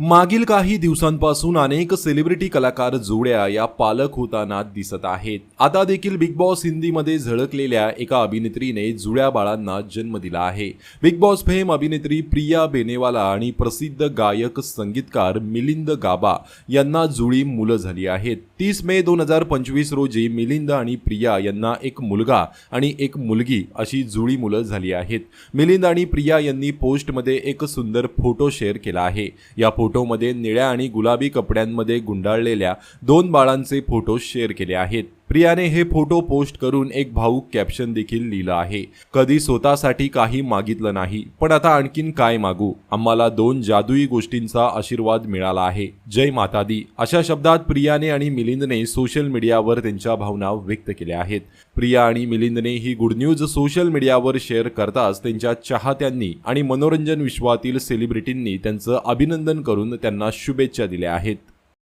मागील काही दिवसांपासून अनेक सेलिब्रिटी कलाकार जोड्या या पालक होताना दिसत आहेत. आता देखील बिग बॉस हिंदीमध्ये झळकलेल्या एका अभिनेत्रीने जुळ्या बाळांना जन्म दिला आहे. बिग बॉस फेम अभिनेत्री प्रिया बेनेवाला आणि प्रसिद्ध गायक संगीतकार मिलिंद गाबा यांना जुळी मुलं झाली आहेत. तीस मे दोन हजार पंचवीस रोजी मिलिंद आणि प्रिया यांना एक मुलगा आणि एक मुलगी अशी जुळी मुलं झाली आहेत. मिलिंद आणि प्रिया यांनी पोस्टमध्ये एक सुंदर फोटो शेअर केला आहे. या फोटोमध्ये निळ्या आणि गुलाबी कपड्यांमध्ये गुंडाळलेल्या दोन बाळांचे फोटो शेअर केले आहेत. प्रियाने हे फोटो पोस्ट करून एक भाऊक कॅप्शन देखील लिहिलं आहे. कधी स्वतःसाठी काही मागितलं नाही पण आता आणखीन काय मागू? आम्हाला दोन जादुई गोष्टींचा आशीर्वाद मिळाला आहे. जय माता दी अशा शब्दात प्रियाने आणि मिलिंदने सोशल मीडियावर त्यांच्या भावना व्यक्त केल्या आहेत. प्रिया आणि मिलिंदने ही गुड न्यूज सोशल मीडियावर शेअर करताच त्यांच्या चाहत्यांनी आणि मनोरंजन विश्वातील सेलिब्रिटींनी त्यांचं अभिनंदन करून त्यांना शुभेच्छा दिल्या आहेत.